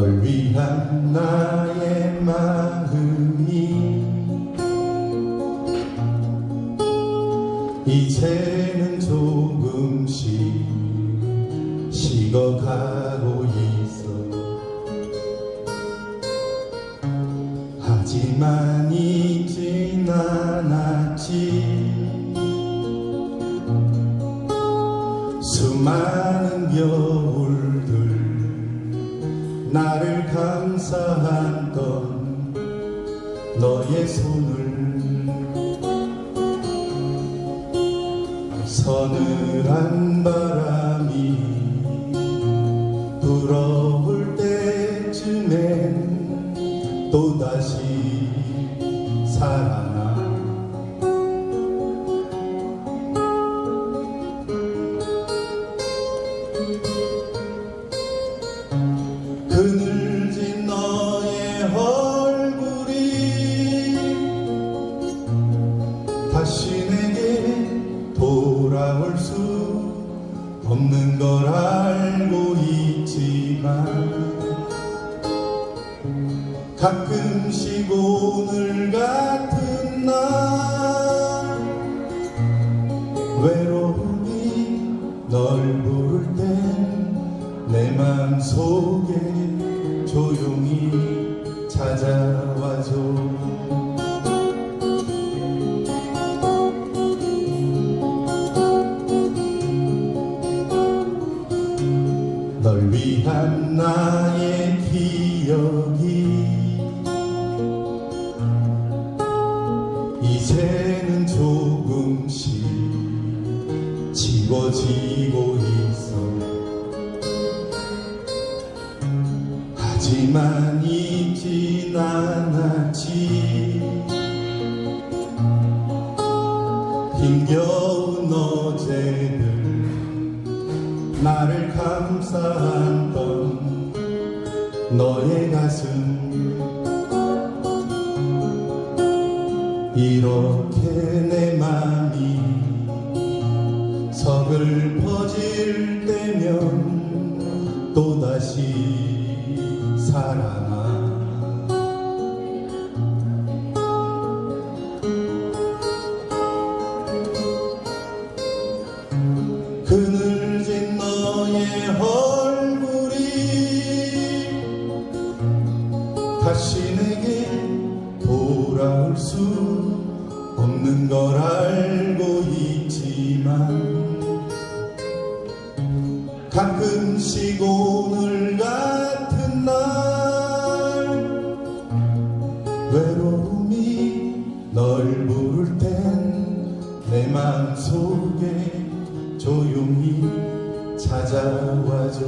위한 나의 마음이 이제는 조금씩 식어가고 있어. 하지만 잊진 않았지. 수많은 겨울들 나를 감싸했던 너의 손을 서늘한 바람이 불어올 때쯤엔 또다시 살아 없는 걸 알고 있지만 가끔씩 오늘 같은 날 외로움이 널 부를 땐내 맘속에 조용히 찾아 널 위한 나의 기억이 이제는 조금씩 지워지고 있어. 하지만 잊진 않았지. 힘겨운 어제들 나를 감싸던 너의 가슴. 이렇게 내 맘이 서글퍼질 때면 또다시 살아 다시 내게 돌아올 수 없는 걸 알고 있지만 가끔씩 오늘 같은 날 외로움이 널 부를 땐내 맘속에 조용히 찾아와줘